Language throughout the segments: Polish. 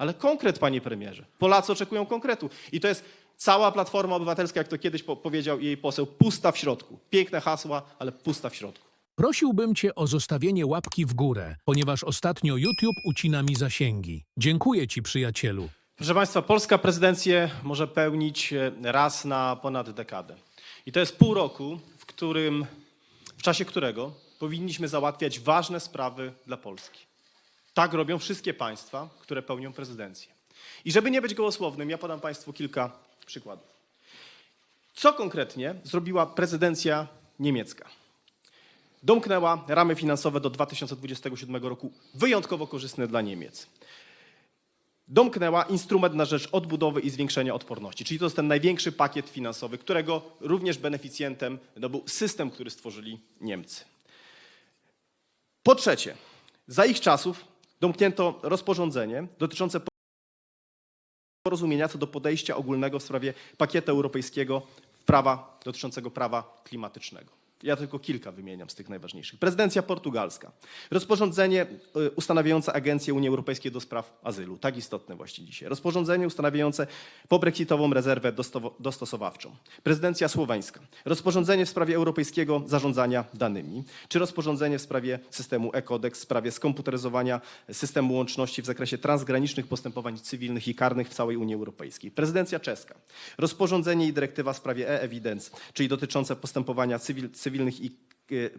Ale konkret, panie premierze. Polacy oczekują konkretu. I to jest cała Platforma Obywatelska, jak to kiedyś po powiedział jej poseł, pusta w środku. Piękne hasła, ale pusta w środku. Prosiłbym cię o zostawienie łapki w górę, ponieważ ostatnio YouTube ucina mi zasięgi. Dziękuję ci, przyjacielu. Proszę Państwa, polska prezydencję może pełnić e, raz na ponad dekadę. I to jest pół roku, w którym, w czasie którego powinniśmy załatwiać ważne sprawy dla Polski. Tak robią wszystkie państwa, które pełnią prezydencję. I żeby nie być gołosłownym, ja podam Państwu kilka przykładów. Co konkretnie zrobiła prezydencja niemiecka? Domknęła ramy finansowe do 2027 roku, wyjątkowo korzystne dla Niemiec domknęła instrument na rzecz odbudowy i zwiększenia odporności. Czyli to jest ten największy pakiet finansowy, którego również beneficjentem no, był system, który stworzyli Niemcy. Po trzecie, za ich czasów domknięto rozporządzenie dotyczące porozumienia co do podejścia ogólnego w sprawie pakietu europejskiego prawa dotyczącego prawa klimatycznego. Ja tylko kilka wymieniam z tych najważniejszych. Prezydencja portugalska. Rozporządzenie y, ustanawiające Agencję Unii Europejskiej do spraw azylu. Tak istotne właśnie dzisiaj. Rozporządzenie ustanawiające pobrexitową rezerwę dostosowawczą. Prezydencja słoweńska. Rozporządzenie w sprawie europejskiego zarządzania danymi. Czy rozporządzenie w sprawie systemu e-kodeks, w sprawie skomputeryzowania systemu łączności w zakresie transgranicznych postępowań cywilnych i karnych w całej Unii Europejskiej. Prezydencja czeska. Rozporządzenie i dyrektywa w sprawie e-evidence, czyli dotyczące postępowania cywil, cywilnych i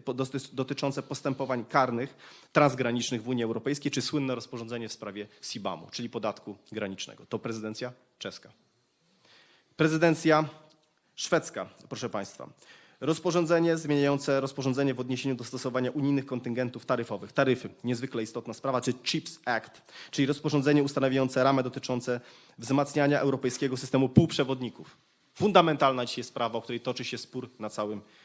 doty- dotyczące postępowań karnych transgranicznych w Unii Europejskiej, czy słynne rozporządzenie w sprawie SIBAM-u, czyli podatku granicznego. To prezydencja czeska. Prezydencja szwedzka, proszę Państwa. Rozporządzenie zmieniające rozporządzenie w odniesieniu do stosowania unijnych kontyngentów taryfowych. Taryfy, niezwykle istotna sprawa, czy CHIPS Act, czyli rozporządzenie ustanawiające ramy dotyczące wzmacniania europejskiego systemu półprzewodników. Fundamentalna dzisiaj sprawa, o której toczy się spór na całym świecie.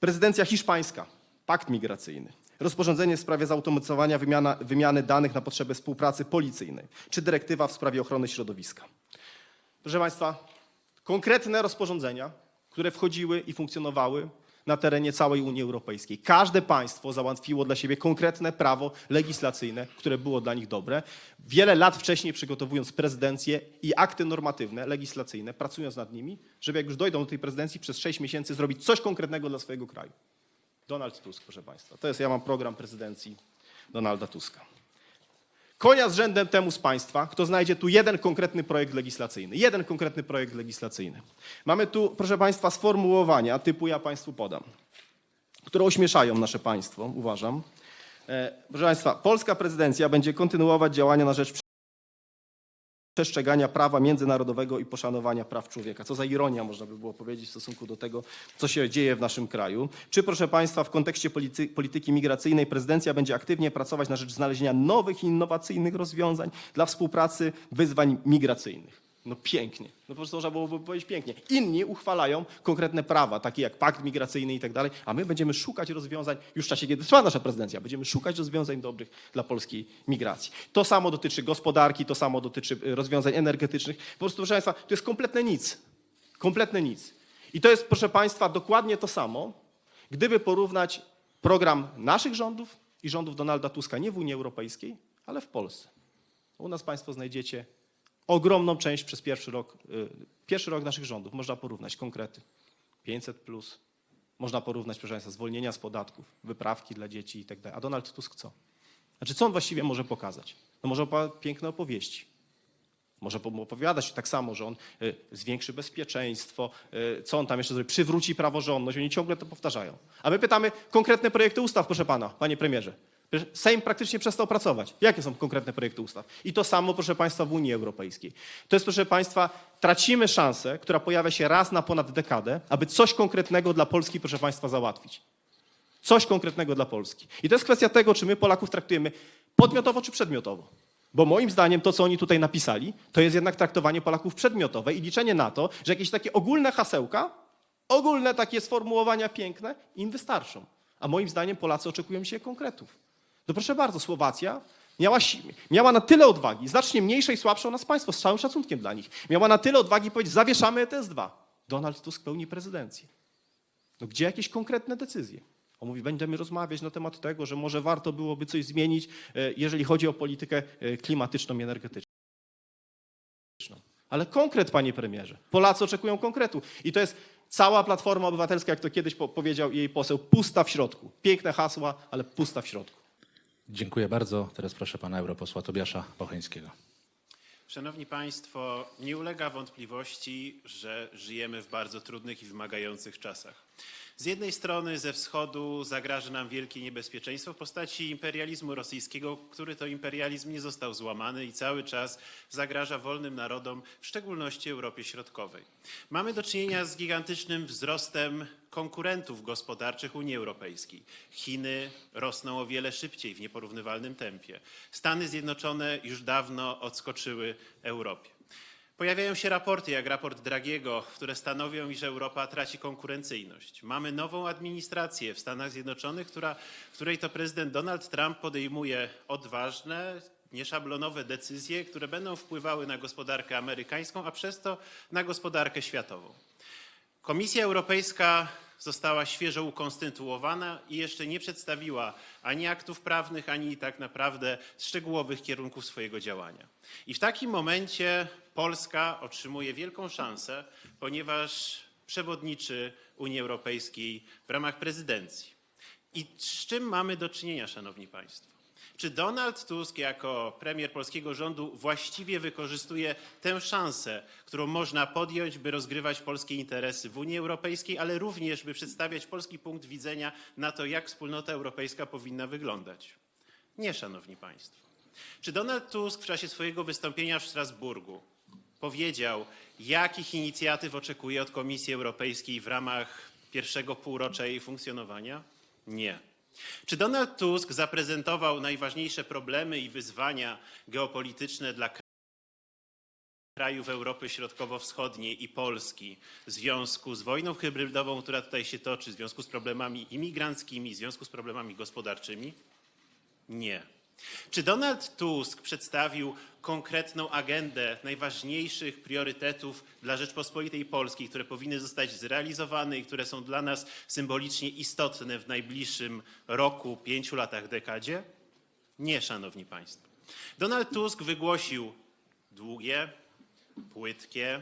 Prezydencja hiszpańska, pakt migracyjny. Rozporządzenie w sprawie zautomatyzowania wymiana, wymiany danych na potrzeby współpracy policyjnej, czy dyrektywa w sprawie ochrony środowiska. Proszę Państwa, konkretne rozporządzenia, które wchodziły i funkcjonowały na terenie całej Unii Europejskiej. Każde państwo załatwiło dla siebie konkretne prawo legislacyjne, które było dla nich dobre. Wiele lat wcześniej przygotowując prezydencję i akty normatywne, legislacyjne, pracując nad nimi, żeby jak już dojdą do tej prezydencji przez sześć miesięcy zrobić coś konkretnego dla swojego kraju. Donald Tusk, proszę Państwa. To jest, ja mam program prezydencji Donalda Tuska. Konia z rzędem temu z Państwa, kto znajdzie tu jeden konkretny projekt legislacyjny. Jeden konkretny projekt legislacyjny. Mamy tu, proszę Państwa, sformułowania typu ja Państwu podam, które ośmieszają nasze państwo, uważam. E, Proszę Państwa, polska prezydencja będzie kontynuować działania na rzecz przestrzegania prawa międzynarodowego i poszanowania praw człowieka. Co za ironia, można by było powiedzieć, w stosunku do tego, co się dzieje w naszym kraju. Czy, proszę Państwa, w kontekście polityki, polityki migracyjnej prezydencja będzie aktywnie pracować na rzecz znalezienia nowych i innowacyjnych rozwiązań dla współpracy wyzwań migracyjnych? No pięknie. No po prostu można byłoby powiedzieć pięknie. Inni uchwalają konkretne prawa, takie jak pakt migracyjny i tak dalej, a my będziemy szukać rozwiązań, już w czasie, kiedy trwa nasza prezydencja, będziemy szukać rozwiązań dobrych dla polskiej migracji. To samo dotyczy gospodarki, to samo dotyczy y, rozwiązań energetycznych. Po prostu, proszę Państwa, to jest kompletne nic. Kompletne nic. I to jest, proszę Państwa, dokładnie to samo, gdyby porównać program naszych rządów i rządów Donalda Tuska nie w Unii Europejskiej, ale w Polsce. U nas Państwo znajdziecie ogromną część przez pierwszy rok, y, pierwszy rok naszych rządów. Można porównać konkrety. 500 plus. Można porównać, proszę Państwa, zwolnienia z podatków, wyprawki dla dzieci i tak dalej. A Donald Tusk co? Znaczy, co on właściwie może pokazać? No może piękne opowieści. Może po- opowiadać tak samo, że on y, zwiększy bezpieczeństwo, y, co on tam jeszcze zrobi, przywróci praworządność. Oni ciągle to powtarzają. A my pytamy konkretne projekty ustaw, proszę pana, panie premierze. Sejm praktycznie przestał pracować. Jakie są konkretne projekty ustaw? I to samo, proszę państwa, w Unii Europejskiej. To jest, proszę państwa, tracimy szansę, która pojawia się raz na ponad dekadę, aby coś konkretnego dla Polski, proszę państwa, załatwić. Coś konkretnego dla Polski. I to jest kwestia tego, czy my Polaków traktujemy podmiotowo czy przedmiotowo. Bo moim zdaniem to, co oni tutaj napisali, to jest jednak traktowanie Polaków przedmiotowe i liczenie na to, że jakieś takie ogólne hasełka, ogólne takie sformułowania piękne im wystarczą. A moim zdaniem Polacy oczekują się konkretów. No proszę bardzo, Słowacja miała, miała na tyle odwagi, znacznie mniejsze i słabsze od nas państwo, z całym szacunkiem dla nich. Miała na tyle odwagi powiedzieć, zawieszamy ETS-2. Donald Tusk pełni prezydencję. No gdzie jakieś konkretne decyzje? On mówi, będziemy rozmawiać na temat tego, że może warto byłoby coś zmienić, e, jeżeli chodzi o politykę e, klimatyczną i energetyczną. Ale konkret, panie premierze. Polacy oczekują konkretu. I to jest cała Platforma Obywatelska, jak to kiedyś po- powiedział jej poseł, pusta w środku. Piękne hasła, ale pusta w środku. Dziękuję bardzo. Teraz proszę pana europosła Tobiasza Bocheńskiego. Szanowni Państwo, nie ulega wątpliwości, że żyjemy w bardzo trudnych i wymagających czasach. Z jednej strony ze wschodu zagraża nam wielkie niebezpieczeństwo w postaci imperializmu rosyjskiego, który to imperializm nie został złamany i cały czas zagraża wolnym narodom, w szczególności Europie Środkowej. Mamy do czynienia z gigantycznym wzrostem konkurentów gospodarczych Unii Europejskiej. Chiny rosną o wiele szybciej w nieporównywalnym tempie. Stany Zjednoczone już dawno odskoczyły Europie. Pojawiają się raporty, jak raport Dragiego, które stanowią, iż Europa traci konkurencyjność. Mamy nową administrację w Stanach Zjednoczonych, która, której to prezydent Donald Trump podejmuje odważne, nieszablonowe decyzje, które będą wpływały na gospodarkę amerykańską, a przez to na gospodarkę światową. Komisja Europejska została świeżo ukonstytuowana i jeszcze nie przedstawiła ani aktów prawnych, ani tak naprawdę szczegółowych kierunków swojego działania. I w takim momencie Polska otrzymuje wielką szansę, ponieważ przewodniczy Unii Europejskiej w ramach prezydencji. I z czym mamy do czynienia, Szanowni Państwo? Czy Donald Tusk jako premier polskiego rządu właściwie wykorzystuje tę szansę, którą można podjąć, by rozgrywać polskie interesy w Unii Europejskiej, ale również by przedstawiać polski punkt widzenia na to, jak wspólnota europejska powinna wyglądać? Nie, Szanowni Państwo. Czy Donald Tusk w czasie swojego wystąpienia w Strasburgu powiedział, jakich inicjatyw oczekuje od Komisji Europejskiej w ramach pierwszego półrocza jej funkcjonowania? Nie. Czy Donald Tusk zaprezentował najważniejsze problemy i wyzwania geopolityczne dla krajów Europy Środkowo-Wschodniej i Polski w związku z wojną hybrydową, która tutaj się toczy, w związku z problemami imigranckimi, w związku z problemami gospodarczymi? Nie. Czy Donald Tusk przedstawił konkretną agendę najważniejszych priorytetów dla Rzeczpospolitej Polskiej, które powinny zostać zrealizowane i które są dla nas symbolicznie istotne w najbliższym roku, pięciu latach, dekadzie? Nie, Szanowni Państwo. Donald Tusk wygłosił długie, płytkie,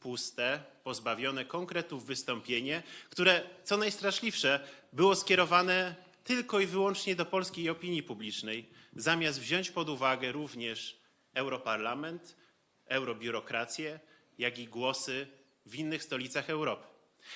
puste, pozbawione konkretów wystąpienie, które, co najstraszliwsze, było skierowane tylko i wyłącznie do polskiej opinii publicznej, zamiast wziąć pod uwagę również Europarlament, eurobiurokrację, jak i głosy w innych stolicach Europy.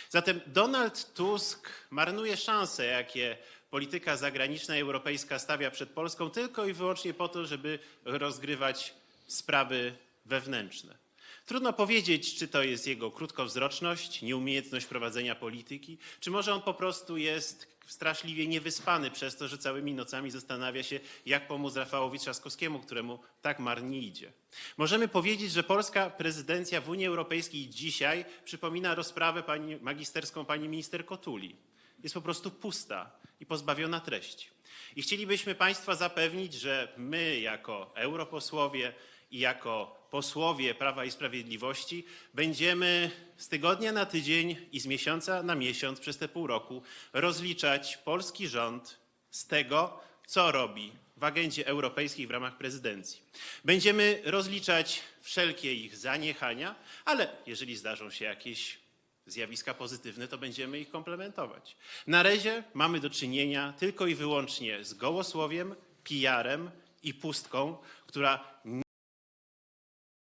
Zatem Donald Tusk marnuje szanse, jakie polityka zagraniczna europejska stawia przed Polską, tylko i wyłącznie po to, żeby rozgrywać sprawy wewnętrzne. Trudno powiedzieć, czy to jest jego krótkowzroczność, nieumiejętność prowadzenia polityki, czy może on po prostu jest straszliwie niewyspany przez to, że całymi nocami zastanawia się, jak pomóc Rafałowi Trzaskowskiemu, któremu tak marnie idzie. Możemy powiedzieć, że polska prezydencja w Unii Europejskiej dzisiaj przypomina rozprawę pani, magisterską pani minister Kotuli. Jest po prostu pusta i pozbawiona treści. I chcielibyśmy Państwa zapewnić, że my jako europosłowie i jako posłowie Prawa i Sprawiedliwości będziemy z tygodnia na tydzień i z miesiąca na miesiąc przez te pół roku rozliczać polski rząd z tego, co robi w agendzie europejskiej w ramach prezydencji. Będziemy rozliczać wszelkie ich zaniechania, ale jeżeli zdarzą się jakieś zjawiska pozytywne, to będziemy ich komplementować. Na razie mamy do czynienia tylko i wyłącznie z gołosłowiem, PR-em i pustką, która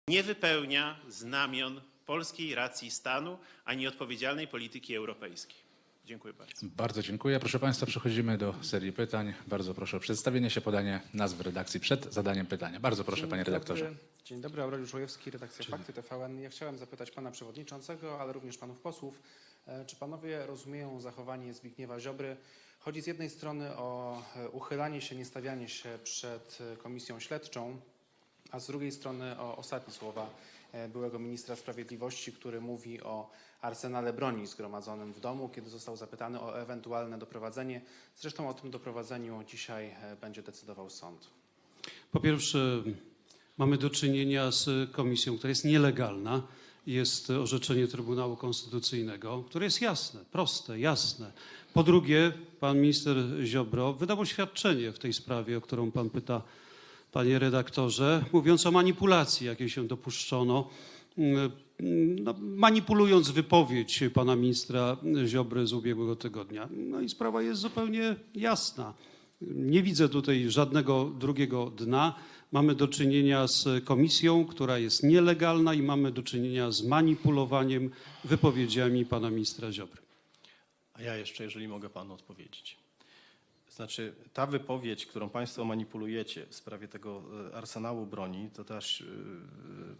nie wypełnia znamion polskiej racji stanu ani odpowiedzialnej polityki europejskiej. Dziękuję bardzo. Bardzo dziękuję. Proszę Państwa, przechodzimy do serii pytań. Bardzo proszę o przedstawienie się, podanie nazw redakcji przed zadaniem pytania. Bardzo proszę, Dzień panie dobry. redaktorze. Dzień dobry, Aureliusz Łojewski, redakcja Fakty TVN. Ja chciałem zapytać pana przewodniczącego, ale również panów posłów, e, czy panowie rozumieją zachowanie Zbigniewa Ziobry? Chodzi z jednej strony o e, uchylanie się, niestawianie się przed e, komisją śledczą, a z drugiej strony o ostatnie słowa e, byłego ministra sprawiedliwości, który mówi o arsenale broni zgromadzonym w domu, kiedy został zapytany o ewentualne doprowadzenie. Zresztą o tym doprowadzeniu dzisiaj e, będzie decydował sąd. Po pierwsze, mamy do czynienia z komisją, która jest nielegalna jest orzeczenie Trybunału Konstytucyjnego, które jest jasne, proste, jasne. Po drugie, pan minister Ziobro wydał oświadczenie w tej sprawie, o którą pan pyta, panie redaktorze, mówiąc o manipulacji, jakiej się dopuszczono, mm, no, manipulując wypowiedź pana ministra Ziobry z ubiegłego tygodnia. No i sprawa jest zupełnie jasna. Nie widzę tutaj żadnego drugiego dna. Mamy do czynienia z komisją, która jest nielegalna i mamy do czynienia z manipulowaniem wypowiedziami pana ministra Ziobry. A ja jeszcze, jeżeli mogę panu odpowiedzieć. Znaczy, ta wypowiedź, którą państwo manipulujecie w sprawie tego e, arsenału broni, to też, e,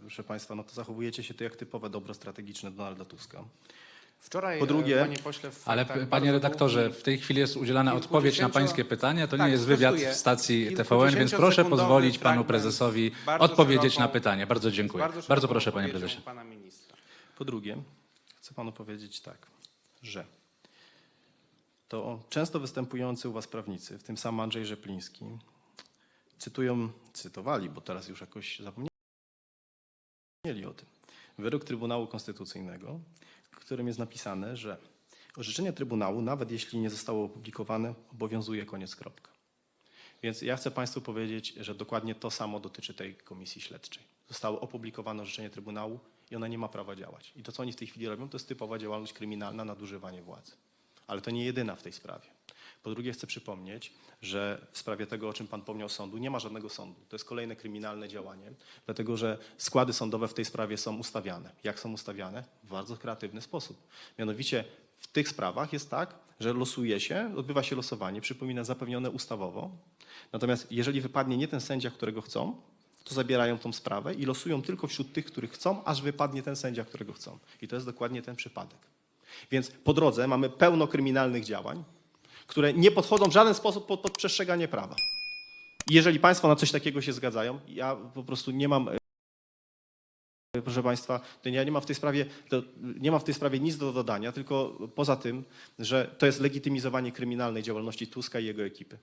proszę państwa, no to zachowujecie się to jak typowe dobro strategiczne Donalda Tuska. Wczoraj, Po drugie- e, panie pośle, Ale tak bardzo panie redaktorze, w tej chwili jest udzielana odpowiedź na pańskie pytanie. To nie Tak, jest wywiad w stacji TVN, więc proszę pozwolić panu prezesowi bardzo odpowiedzieć na pytanie. Bardzo dziękuję. Bardzo, szeroką proszę, panie prezesie. Pana ministra. Po drugie, chcę panu powiedzieć tak, że to często występujący u was prawnicy, w tym sam Andrzej Rzepliński, cytują, cytowali, bo teraz już jakoś zapomnieli o tym, wyrok Trybunału Konstytucyjnego, w którym jest napisane, że orzeczenie Trybunału, nawet jeśli nie zostało opublikowane, obowiązuje koniec kropka. Więc ja chcę Państwu powiedzieć, że dokładnie to samo dotyczy tej komisji śledczej. Zostało opublikowane orzeczenie Trybunału i ona nie ma prawa działać. I to, co oni w tej chwili robią, to jest typowa działalność kryminalna, nadużywanie władzy. Ale to nie jedyna w tej sprawie. Po drugie, chcę przypomnieć, że w sprawie tego, o czym Pan pomniał sądu, nie ma żadnego sądu. To jest kolejne kryminalne działanie, dlatego że składy sądowe w tej sprawie są ustawiane. Jak są ustawiane? W bardzo kreatywny sposób. Mianowicie w tych sprawach jest tak, że losuje się, odbywa się losowanie, przypomina zapewnione ustawowo. Natomiast jeżeli wypadnie nie ten sędzia, którego chcą, to zabierają tą sprawę i losują tylko wśród tych, których chcą, aż wypadnie ten sędzia, którego chcą. I to jest dokładnie ten przypadek. Więc po drodze mamy pełno kryminalnych działań, które nie podchodzą w żaden sposób pod, pod przestrzeganie prawa. I jeżeli Państwo na coś takiego się zgadzają, ja po prostu nie mam, e, proszę Państwa, to ja nie mam w tej sprawie, nie mam w tej sprawie nic do dodania, tylko poza tym, że to jest legitymizowanie kryminalnej działalności Tuska i jego ekipy.